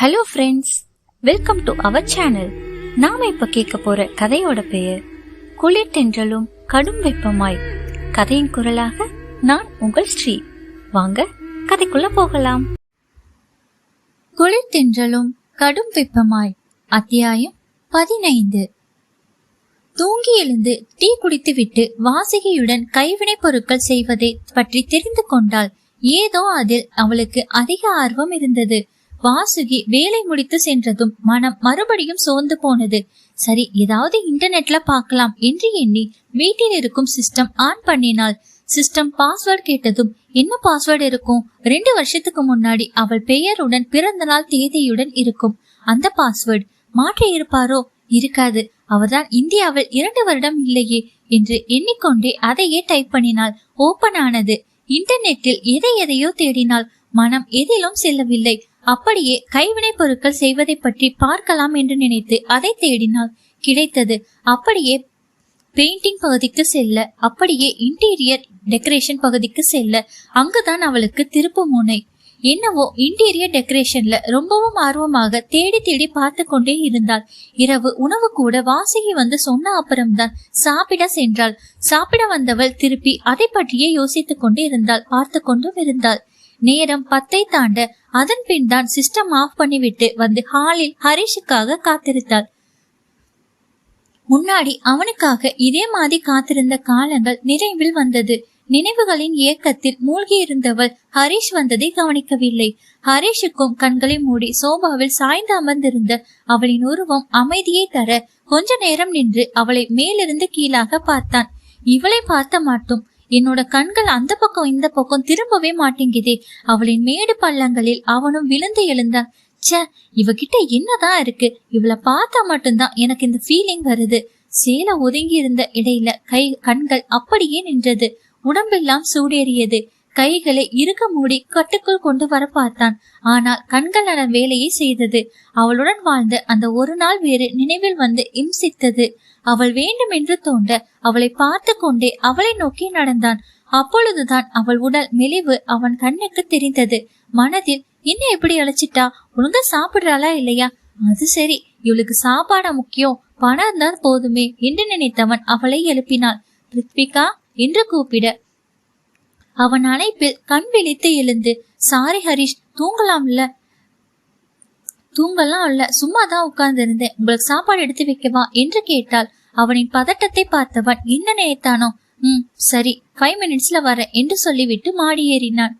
Hello friends welcome to our channel நாம இப்ப கேட்க போற கதையோட பெயர் குளிர் தென்றலும் கடும் வெப்பமாய். கதையின் குரலாக நான் உங்கள் ஸ்ரீ. வாங்க கதைக்குள்ள போகலாம். குளிர் தென்றலும் கடும் வெப்பமாய். அத்தியாயம் பதினைந்து. தூங்கி எழுந்து டீ குடித்துவிட்டு வாசிகையுடன் கைவினை பொருட்கள் செய்வதை பற்றி தெரிந்து கொண்டாள் ஏதோ அதில் அவளுக்கு அதிக ஆர்வம் இருந்தது. வாசுகி வேலை முடித்து சென்றதும் மனம் மறுபடியும் சோர்ந்து போனது. சரி ஏதாவது இன்டர்நெட்ல பார்க்கலாம் என்று எண்ணி வீட்டில் இருக்கும் சிஸ்டம் ஆன் பண்ணினாள். சிஸ்டம் பாஸ்வேர்ட் கேட்டதும் என்ன பாஸ்வேர்டு இருக்கும்? ரெண்டு வருஷத்துக்கு முன்னாடி அவள் பெயருடன் பிறந்த நாள் தேதியுடன் இருக்கும். அந்த பாஸ்வேர்டு மாற்றி இருப்பாரோ? இருக்காது. அவர்தான் இந்தியாவில் இரண்டு வருடம் இல்லையே என்று எண்ணிக்கொண்டே அதையே டைப் பண்ணினாள். ஓபன் ஆனது. இன்டர்நெட்டில் எதை எதையோ தேடினாள். மனம் எதிலும் செல்லவில்லை. அப்படியே கைவினை பொருட்கள் செய்வதை பற்றி பார்க்கலாம் என்று நினைத்து அதை தேடினாள் கிடைத்தது. அப்படியே பெயிண்டிங் பகுதிக்கு செல்ல அப்படியே இன்டீரியர் டெக்கரேஷன் பகுதிக்கு செல்ல அங்குதான் அவளுக்கு திருப்பு முனை. என்னவோ இன்டீரியர் டெக்கரேஷன்ல ரொம்பவும் ஆர்வமாக தேடி தேடி பார்த்து கொண்டே இருந்தாள். இரவு உணவு கூட வாசகி வந்து சொன்ன அப்புறம்தான் சாப்பிட சென்றாள். சாப்பிட வந்தவள் திருப்பி அதை பற்றியே யோசித்துக் கொண்டு இருந்தாள். பார்த்து கொண்டும் இருந்தாள். நேரம் பத்தை தாண்ட அதன் பின் தான் சிஸ்டம் ஆஃப் பண்ணிவிட்டு வந்து ஹாலில் ஹரிஷுக்காக காத்திருந்தாள். முன்னாடி அவனுக்காக இதே மாதிரி காத்திருந்த காலங்கள் நிறைவில் வந்தது. நினைவுகளின் இயக்கத்தில் மூழ்கி இருந்தவள் ஹரிஷ் வந்ததை கவனிக்கவில்லை. ஹரிஷுக்கும் கண்களை மூடி சோபாவில் சாய்ந்து அமர்ந்திருந்த அவளின் உருவம் அமைதியை தர கொஞ்ச நேரம் நின்று அவளை மேலிருந்து கீழாக பார்த்தான். இவளை பார்த்த மாட்டோம் என்னோட கண்கள் அந்த பக்கம் இந்த பக்கம் திரும்பவே மாட்டேங்குதே. அவளின் மேடு பள்ளங்களில் அவனும் விழுந்து எழுந்தான். ச்சே இவகிட்ட என்னதான் இருக்கு? இவளை பார்த்தா மட்டும்தான் எனக்கு இந்த ஃபீலிங் வருது. சேலை ஒதுங்கி இருந்த இடையில கை கண்கள் அப்படியே நின்றது. உடம்பெல்லாம் சூடேறியது. கைகளை இறுக மூடி கட்டுக்குள் கொண்டு வர பார்த்தான். ஆனால் கண்கள் அதன் வேலையை செய்தது. அவளுடன் வாழ்ந்த அந்த ஒரு நாள் வேறு நினைவில் வந்து இம்சித்தது. அவள் வேண்டும் என்று தோன்ற அவளை பார்த்து கொண்டே அவளை நோக்கி நடந்தான். அப்பொழுதுதான் அவள் உடல் மெலிவு அவன் கண்ணுக்கு தெரிந்தது. மனதில் என்ன எப்படி அழைச்சிட்டா ஒழுங்கா சாப்பிடுறாளா இல்லையா? அது சரி இவளுக்கு சாப்பாடா முக்கியம். பணம் தான் போதுமே என்று நினைத்தவன் அவளை எழுப்பினான் பிருத்விகா என்று கூப்பிட அவன் அழைப்பில் கண் விழித்து எழுந்து சாரி ஹரிஷ் தூங்கலாம்ல? தூங்கலாம் இல்ல சும்மா தான் உட்கார்ந்து இருந்தேன் உங்களுக்கு சாப்பாடு எடுத்து வைக்கவா என்று கேட்டாள். அவனின் பதட்டத்தை பார்த்தவன் என்ன நினைத்தானோ? ம் சரி ஃபைவ் மினிட்ஸ்ல வரேன் என்று சொல்லிவிட்டு மாடி ஏறினான்.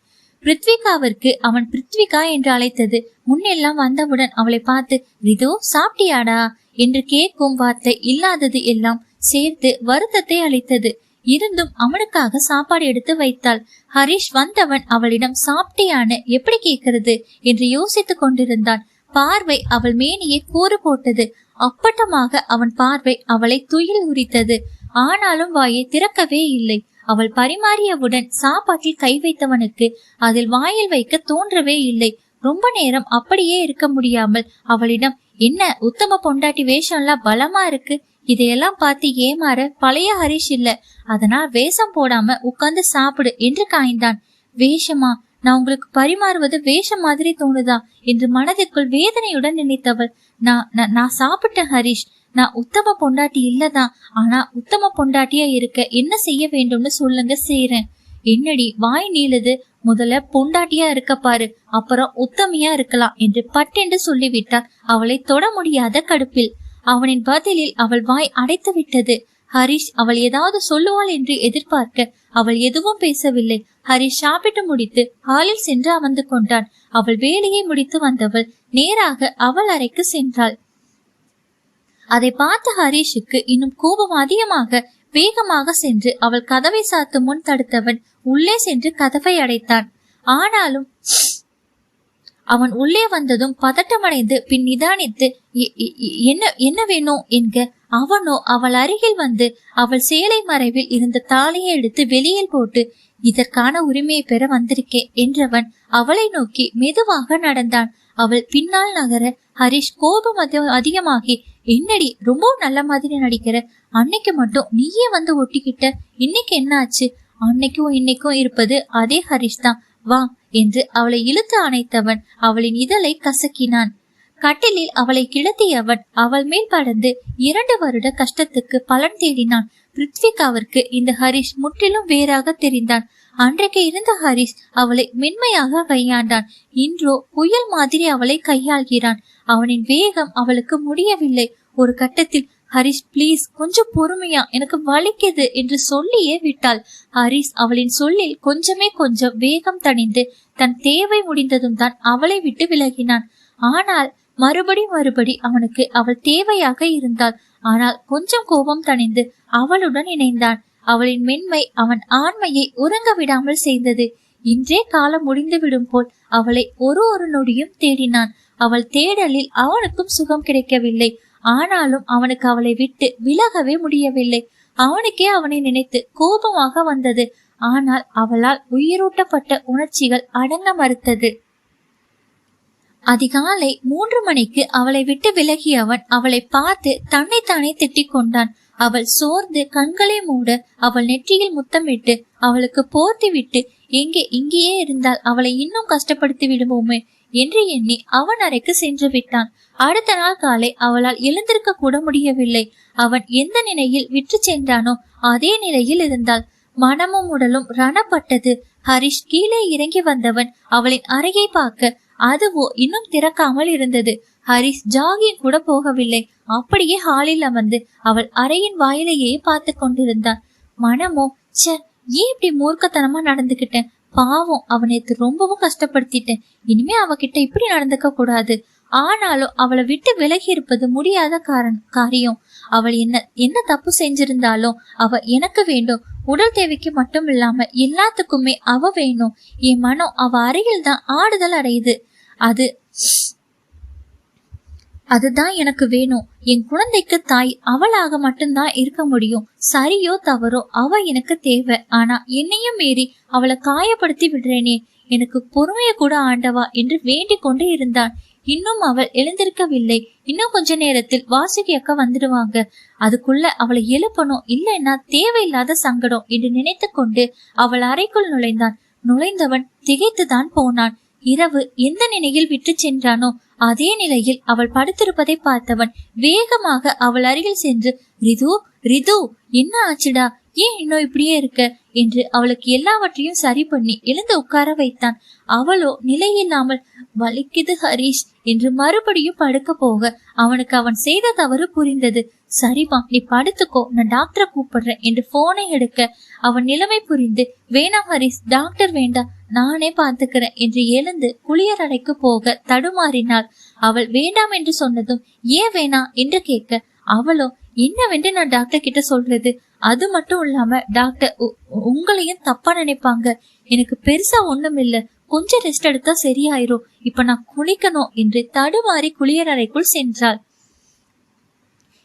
பிருத்விகாவிற்கு அவன் பிருத்விகா என்று அழைத்தது. முன்னெல்லாம் வந்தவுடன் அவளை பார்த்து இதோ சாப்பிட்டியாடா? என்று கேட்கும் வார்த்தை இல்லாதது எல்லாம் சேர்த்து வருத்தத்தை அளித்தது. இருந்தும் அவனுக்காக சாப்பாடு எடுத்து வைத்தாள். ஹரிஷ் வந்தவன் அவளிடம் சாப்பிட்டியான எப்படி கேட்கிறது? என்று யோசித்துக் கொண்டிருந்தான். பார்வை அவள் மேனியை கூறு போட்டது. அப்பட்டமாக அவன் பார்வை அவளை துயில் உரித்தது. ஆனாலும் வாயை திறக்கவே இல்லை. அவள் பரிமாறியவுடன் சாப்பாட்டில் கை வைத்தவனுக்கு அதில் வாயில் வைக்க தோன்றவே இல்லை. ரொம்ப நேரம் அப்படியே இருக்க முடியாமல் அவளிடம் என்ன உத்தம பொண்டாட்டி வேஷம்லாம் பலமா இருக்கு? இதையெல்லாம் பார்த்து ஏமாற பழைய ஹரிஷ் இல்ல. அதனால் வேஷம் போடாம உட்கார்ந்து சாப்பிடு என்று காய்ந்தான். வேஷமா? நான் உங்களுக்கு பரிமாறுவது வேஷம் மாதிரி தோணுதா என்று மனதிற்குள் வேதனையுடன் நினைத்தவள். நான் நான் சாப்பிட்டேன் ஹரிஷ். நான் உத்தம பொண்டாட்டி இல்லதான். ஆனா உத்தம பொண்டாட்டியா இருக்க என்ன செய்ய வேண்டும்னு சொல்லுங்க செய்யறேன் என்னடி வாய் நீளுது. முதல்ல பொண்டாட்டியா இருக்க பாரு. அப்புறம் உத்தமையா இருக்கலாம் என்று பட்டென்று சொல்லிவிட்டார் அவளை தொட முடியாத கடுப்பில். அவனின் பதிலில் அவள் வாய் அடைத்து விட்டது ஹரிஷ் அவள் ஏதாவது சொல்லுவாள் என்று எதிர்பார்க்க அவள் எதுவும் பேசவில்லை. ஹரிஷ் சாப்பிட்டு முடித்து ஹாலில் சென்று அமர்ந்து கொண்டான். அவள் வேலையை முடித்து வந்தவள் நேராக அவள் அறைக்கு சென்றாள். அதை பார்த்த ஹரிஷுக்கு இன்னும் கோபம் அதிகமாக வேகமாக சென்று அவள் கதவை சாத்து முன் தடுத்தவன் உள்ளே சென்று கதவை அடைத்தான். ஆனாலும் அவன் உள்ளே வந்ததும் பதட்டமடைந்து பின் நிதானித்து என்ன என்ன வேணும்? என்க அவனோ அவள் அருகில் வந்து அவள் சேலை மறைவில் இருந்த தாலியை எடுத்து வெளியில் போட்டு இதற்கான உரிமையை பெற வந்திருக்கேன் என்றவன் அவளை நோக்கி மெதுவாக நடந்தான். அவள் பின்னால் நகர ஹரிஷ் கோபம் அதிகமாகி என்னடி ரொம்ப நல்ல மாதிரி நடிக்கிற அன்னைக்கு மட்டும் நீயே வந்து ஒட்டிக்கிட்ட இன்னைக்கு என்ன ஆச்சு அன்னைக்கும் இன்னைக்கும் இருப்பது அதே ஹரிஷ் தான். வா என்று அவளை இழுத்து அணைத்தவன் அவளின் இதழை கசக்கினான். கட்டிலில் அவளை கிளத்தியவன் அவள் மேல் படர்ந்து இரண்டு வருட கஷ்டத்துக்கு பலன் தேடினான். பிருத்விகாவிற்கு இந்த ஹரிஷ் முற்றிலும் வேறாக தெரிந்தான். அன்றைக்கு இருந்த ஹரிஷ் அவளை மென்மையாக கையாண்டான். இன்றோ புயல் மாதிரி அவளை கையாள்கிறான். அவனின் வேகம் அவளுக்கு முடியவில்லை. ஒரு கட்டத்தில் ஹரிஷ் ப்ளீஸ் கொஞ்சம் பொறுமையா எனக்கு வலிக்குது என்று சொல்லியே விட்டாள். ஹரிஷ் அவளின் சொல்லில் கொஞ்சமே கொஞ்சம் வேகம் தணிந்து தன் தேவை முடிந்ததும் தான் அவளை விட்டு விலகினான். ஆனால் மறுபடி மறுபடி அவனுக்கு அவள் தேவையாக இருந்தாள். ஆனால் கொஞ்சம் கோபம் தணிந்து அவளுடன் இணைந்தான். அவளின் மென்மை அவன் ஆண்மையை உறங்க விடாமல் செய்தது. இன்றே காலம் முடிந்து விடும் போல் அவளை ஒரு ஒரு நொடியும் தேடினான். அவள் தேடலில் அவனுக்கும் சுகம் கிடைக்கவில்லை. ஆனாலும் அவனுக்கு அவளை விட்டு விலகவே முடியவில்லை. அவனுக்கே அவனை நினைத்து கோபமாக வந்தது. ஆனால் அவளால் உயிரூட்டப்பட்ட உணர்ச்சிகள் அடங்க மறுத்தது. அதிகாலை மூன்று மணிக்கு அவளை விட்டு விலகியவன் அவளை பார்த்து தன்னைத்தானே திட்டிக் கொண்டான். அவள் சோர்ந்து கண்களை மூட அவள் நெற்றியில் முத்தமிட்டு அவளுக்கு போர்த்தி விட்டு எங்கே இங்கேயே இருந்தால் அவளை இன்னும் கஷ்டப்படுத்தி விடுவோமே என்று எண்ணி அவன் அறைக்கு சென்று விட்டான். அடுத்த நாள் காலை அவளால் எழுந்திருக்க கூட முடியவில்லை. அவன் எந்த நிலையில் விற்று சென்றானோ அதே நிலையில் இருந்தாள். மனமும் உடலும் ரணப்பட்டது. ஹரிஷ் கீழே இறங்கி வந்தவன் அவளின் அறையை பார்க்க அதுவோ இன்னும் திறக்காமல் இருந்தது. ஹரிஷ் ஜாகிங் கூட போகவில்லை. அப்படியே ஹாலில் அமர்ந்து அவள் அறையின் வாயிலையே பார்த்து கொண்டிருந்தான். மனமோ ச ஏன் இப்படி மூர்க்கத்தனமா நடந்துகிட்டேன் பாவம் அவனை ரொம்பவும் கஷ்டப்படுத்திட்டேன் இனிமே அவகிட்ட இப்படி நடந்துக்க கூடாது. ஆனாலும் அவளை விட்டு விலகி இருப்பது முடியாத காரணம் காரியம். அவள் என்ன என்ன தப்பு செஞ்சிருந்தாலும் அவ எனக்கு வேண்டும். உடல் தேவைக்கு மட்டும் இல்லாம எல்லாத்துக்குமே அவ வேணும். என் மனம் அவ அருகில் தான் ஆடுதல் அடையுது. அது அதுதான் எனக்கு வேணும். என் குழந்தைக்கு தாய் அவளாக மட்டும்தான் இருக்க முடியும். சரியோ தவறோ அவ எனக்கு தேவை. ஆனா என்னையும் மீறி அவளை காயப்படுத்தி விடுறேனே. எனக்கு பொறுமைய கூட ஆண்டவா என்று வேண்டிக் கொண்டு இருந்தான். இன்னும் அவள் எழுந்திருக்கவில்லை. இன்னும் கொஞ்ச நேரத்தில் வாசுகி அக்கா வந்துடுவாங்க. அதுக்குள்ள அவளை எழுப்பணும் இல்லைன்னா தேவையில்லாத சங்கடம் என்று நினைத்து கொண்டு அவள் அறைக்குள் நுழைந்தான். நுழைந்தவன் திகைத்துதான் போனான். இரவு எந்த நிலையில் விட்டு சென்றானோ அதே நிலையில் அவள் படுத்திருப்பதை பார்த்தவன் வேகமாக அவள் அருகில் சென்று ரிது ரிது என்ன ஆச்சுடா? ஏன் இன்னும் இப்படியே இருக்க? என்று அவளுக்கு எல்லாவற்றையும் சரி பண்ணி எழுந்து உட்கார வைத்தான். அவளோ நிலையில்லாமல் வலிக்குது ஹரீஷ் என்று மறுபடியும் படுக்க போக அவனுக்கு அவன் செய்த தவறு புரிந்தது. சரிம்மா நீ படுத்துக்கோ நான் டாக்டரை கூப்பிடுறேன் என்று போனை எடுக்க அவன் நிலைமை புரிந்து வேணா ஹரிஸ் டாக்டர் வேண்டாம் நானே பார்த்துக்கிறேன் என்று எழுந்து குளியர் அறைக்கு போக தடுமாறினாள். அவள் வேண்டாம் என்று சொன்னதும் ஏன் வேணாம் என்று கேட்க அவளோ என்னவென்று நான் டாக்டர் கிட்ட சொல்றது? அது மட்டும் இல்லாம டாக்டர் உங்களையும் தப்பா நினைப்பாங்க. எனக்கு பெருசா ஒண்ணும் இல்ல கொஞ்சம் ரெஸ்ட் எடுத்தா சரியாயிரும். இப்ப நான் குளிக்கணும் என்று தடுமாறி குளியலறைக்குள் சென்றாள்.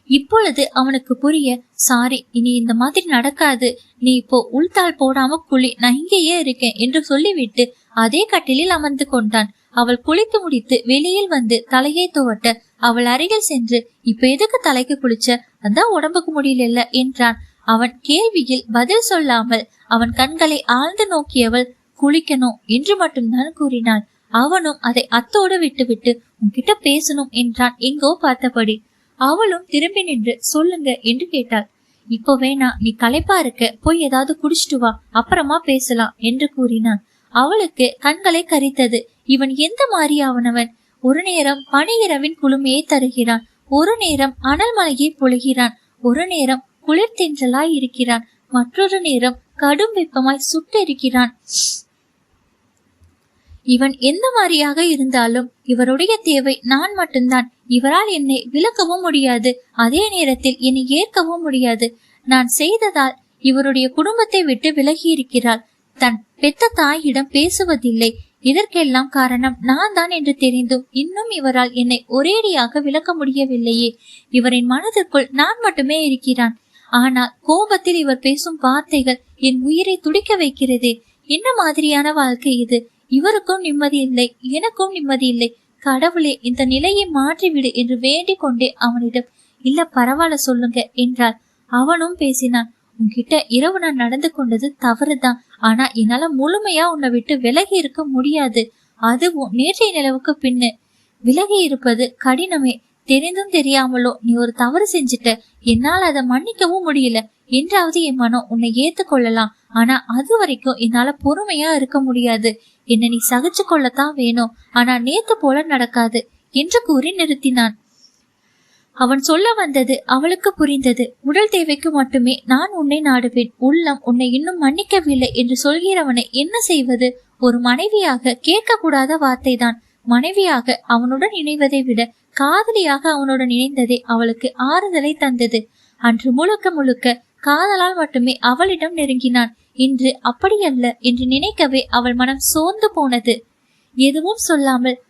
இப்பொழுது அவனுக்கு புரிய சாரி இனி இந்த மாதிரி நடக்காது. நீ இப்போ உள்தாள் போடாம குளி நான் இங்கேயே இருக்கேன் என்று சொல்லிவிட்டு அதே கட்டிலில் அமர்ந்து கொண்டான். அவள் குளித்து முடித்து வெளியில் வந்து தலையை துவட்ட அவள் அருகில் சென்று இப்ப எதுக்கு தலைக்கு குளிச்ச? அதான் உடம்புக்கு முடியல என்றான். அவன் கேள்வியில் பதில் சொல்லாமல் அவன் கண்களை ஆழ்ந்து நோக்கியவள் குளிக்கணும் என்று மட்டும்தான் கூறினாள். அவனும் அதை அத்தோடு விட்டுவிட்டு உன்கிட்ட பேசணும் என்றான். எங்கோ பார்த்தபடி அவளும் திரும்பி நின்று சொல்லுங்க என்று கேட்டாள். இப்போ வேணா நீ களைப்பா இருக்க போய் ஏதாவது குடிச்சிட்டு வா அப்புறமா பேசலாம் என்று கூறினான். அவளுக்கு கண்களை கரித்தது. இவன் எந்த மாதிரி அவனவன் ஒரு நேரம் பனியிரவின் குளுமையை தருகிறான். ஒரு நேரம் அனல் மலையை பொழுகிறான். ஒரு நேரம் குளிர் தென்றலாய் இருக்கிறான். மற்றொரு நேரம் கடும் வெப்பமாய் சுட்டெரிக்கிறான் இவன் எந்த மாதிரியாக இருந்தாலும் இவருடைய தேவை நான் மட்டும்தான். இவரால் என்னை விளக்கவும் முடியாது. அதே நேரத்தில் என்னை ஏற்கவும் முடியாது. நான் செய்ததால் இவருடைய குடும்பத்தை விட்டு விலகி இருக்கிறாள் தன் பெத்த தாயிடம் பேசுவதில்லை. இதற்கெல்லாம் காரணம் நான் தான் என்று தெரிந்தும் இன்னும் இவரால் என்னை ஒரேடியாக விளக்க முடியவில்லையே. இவரின் மனதிற்குள் நான் மட்டுமே இருக்கிறான். ஆனால் கோபத்தில் இவர் பேசும் வார்த்தைகள் என் உயிரை துடிக்க வைக்கிறதே. என்ன மாதிரியான வாழ்க்கை இது? இவருக்கும் நிம்மதி இல்லை எனக்கும் நிம்மதி இல்லை. கடவுளே இந்த நிலையை மாற்றிவிடு என்று வேண்டிக் கொண்டே அவனிடம் இல்ல பரவாயில்ல சொல்லுங்க என்றாள். அவனும் பேசினான் உன்கிட்ட இரவு நான் நடந்து கொண்டது தவறுதான். ஆனா என்னால முழுமையா உன்னை விட்டு விலகி இருக்க முடியாது. அதுவும் நேற்றைய நிலவுக்கு பின்னு. விலகி இருப்பது கடினமே. தெரிந்தும் தெரியாமலோ நீ ஒரு தவறு செஞ்சுட்ட. என்னால் அதை மன்னிக்கவும் முடியல. என்றாவது என் மனம் உன்னை ஏத்துக்கொள்ளலாம். ஆனா அது வரைக்கும் என்னால பொறுமையா இருக்க முடியாது. என்ன நீ சகிச்சு கொள்ளத்தான் வேணும். ஆனா நேத்து போல நடக்காது என்று கூறி நிறுத்தினான். அவன் சொல்ல வந்தது அவளுக்கு புரிந்தது. உடல் தேவைக்கு மட்டுமே நான் உன்னை நாடுவேன். உள்ளம் உன்னை இன்னும் மன்னிக்கவில்லை என்று சொல்கிறவனை என்ன செய்வது? ஒரு மனைவியாக கேட்கக்கூடாத வார்த்தைதான். மனைவியாக அவனுடன் இணைவதை விட காதலியாக அவனுடன் இணைந்ததே அவளுக்கு ஆறுதலை தந்தது. அன்று முழுக்க முழுக்க காதலால் மட்டுமே அவளிடம் நெருங்கினான். இன்று அப்படியல்ல என்று நினைக்கவே அவள் மனம் சோர்ந்து போனது. எதுவும் சொல்லாமல்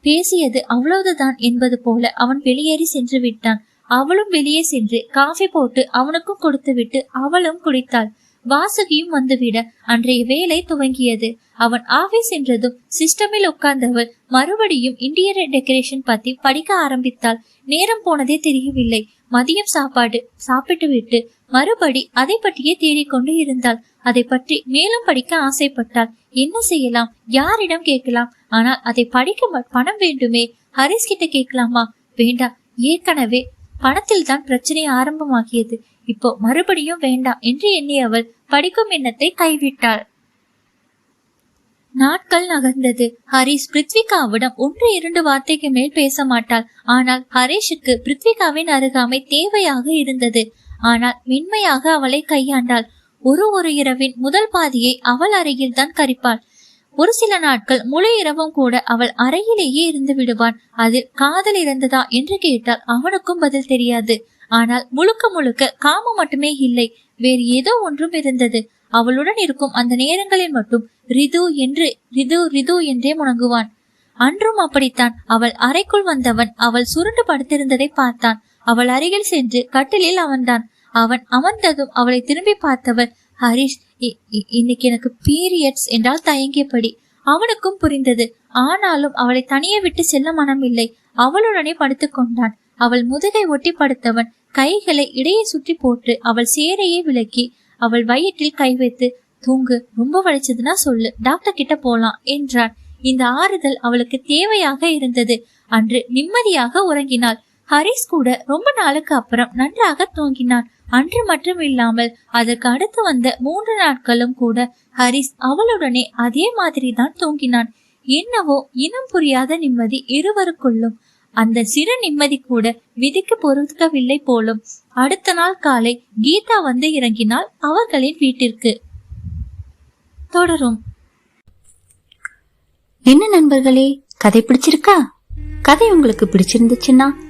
பேசியது அவ்வளவுதான் என்பது போல அவன் வெளியேறி சென்று விட்டான். அவளும் வெளியே சென்று காஃபி போட்டு அவனுக்கும் கொடுத்துவிட்டு அவளும் குடித்தாள். வாசுகியும் வந்துவிட அன்றைய வேலை துவங்கியது. அவன் ஆபீஸ் சென்றதும் சிஸ்டமில் உட்கார்ந்தவள் மறுபடியும் இன்டீரியர் டெக்கரேஷன் பத்தி படிக்க ஆரம்பித்தாள். நேரம் போனதே தெரியவில்லை. மதியம் சாப்பாடு சாப்பிட்டு விட்டு மறுபடி அதை பற்றியே தேடிக்கொண்டு இருந்தாள். அதை பற்றி மேலும் படிக்க ஆசைப்பட்டாள். என்ன செய்யலாம்? யாரிடம் கேட்கலாம்? ஆனால் அதை படிக்க பணம் வேண்டுமே. ஹரிஸ் கிட்ட கேட்கலாமா? வேண்டாம் ஏற்கனவே பணத்தில் தான் பிரச்சனை ஆரம்பமாகியது. இப்போ மறுபடியும் வேண்டாம் என்று எண்ணி அவள் படிக்கும் எண்ணத்தை கைவிட்டாள். நாட்கள் நகர்ந்தது. ஹரிஷ் பிருத்விகாவிடம் ஒன்று இரண்டு வார்த்தைக்கு மேல் பேச மாட்டாள். ஆனால் ஹரிஷுக்கு பிருத்விகாவின் அருகாமை தேவையாக இருந்தது. ஆனால் மென்மையாக அவளை கையாண்டாள். ஒரு ஒரு இரவின் முதல் பாதியை அவள் அறையில் தான் கரிப்பாள். ஒரு சில நாட்கள் முழு இரவும் கூட அவள் அறையிலேயே இருந்து விடுவான். அதில் காதல் இருந்ததா என்று கேட்டால் அவனுக்கும் பதில் தெரியாது. ஆனால் முழுக்க முழுக்க காமம் மட்டுமே இல்லை. வேறு ஏதோ ஒன்றும் இருந்தது. அவளுடன் இருக்கும் அந்த நேரங்களில் மட்டும் ரிது என்று ரிது ரிது என்றே முணங்குவான். அன்றும் அப்படித்தான். அவள் அறைக்குள் வந்தவன் அவள் சுருண்டு படுத்திருந்ததை பார்த்தான். அவள் அருகில் சென்று கட்டிலில் அமர்ந்தான். அவன் அமர்ந்ததும் அவளை திரும்பி பார்த்தவள் ஹரிஷ் இ- இ- இன்னைக்கு எனக்கு பீரியட்ஸ் என்றால் தயங்கியபடி. அவனுக்கும் புரிந்தது. ஆனாலும் அவளை தனியே விட்டு செல்ல மனமில்லை. அவளுடனே படுத்துக்கொண்டான் அவள் முதுகை ஒட்டி படுத்தவன் கைகளை இடையே சுற்றி போட்டு அவள் சேரையை விலக்கி அவள் வயிற்றில் கை வைத்து தூங்கு ரொம்ப வளைச்சதுன்னா சொல்லு டாக்டர் கிட்ட போலாம் என்றான். இந்த ஆறுதல் அவளுக்கு தேவையாக இருந்தது. அன்று நிம்மதியாக உறங்கினாள். ஹரிஸ் கூட ரொம்ப நாளுக்கு அப்புறம் நன்றாக தூங்கினான். அன்று மட்டும் இல்லாமல் அதற்கு அடுத்து வந்த மூன்று நாட்களும் கூட ஹரிஸ் அவளுடனே அதே மாதிரி தான் தூங்கினான். என்னவோ இனம் புரியாத நிம்மதி இருவருக்குள்ளும். அந்த சிறு நிம்மதி கூட விதிக்கு பொறுக்கவில்லை போலும். அடுத்த நாள் காலை கீதா வந்து இறங்கினாள் அவர்களின் வீட்டிற்கு. தொடரும். என்ன நண்பர்களே கதை பிடிச்சிருக்கா? கதை உங்களுக்கு பிடிச்சிருந்துச்சுன்னா